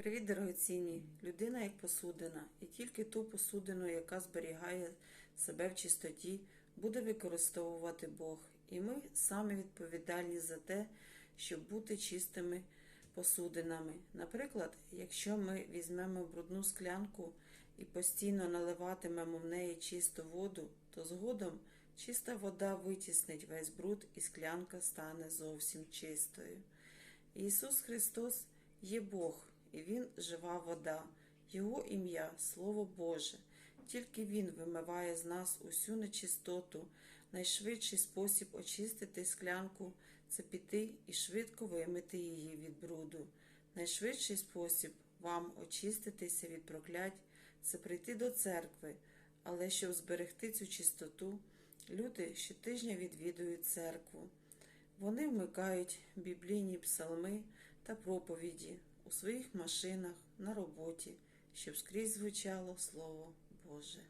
Привіт, дорогоцінні! Людина як посудина, і тільки ту посудину, яка зберігає себе в чистоті, буде використовувати Бог. І ми самі відповідальні за те, щоб бути чистими посудинами. Наприклад, якщо ми візьмемо брудну склянку і постійно наливатимемо в неї чисту воду, то згодом чиста вода витіснить весь бруд і склянка стане зовсім чистою. Ісус Христос є Бог, і Він жива вода, Його ім'я Слово Боже. Тільки Він вимиває з нас усю нечистоту. Найшвидший спосіб очистити склянку це піти і швидко вимити її від бруду. Найшвидший спосіб вам очиститися від проклять це прийти до церкви, але щоб зберегти цю чистоту, люди щотижня відвідують церкву. Вони вмикають біблійні псалми та проповіді у своїх машинах, на роботі, щоб скрізь звучало Слово Боже.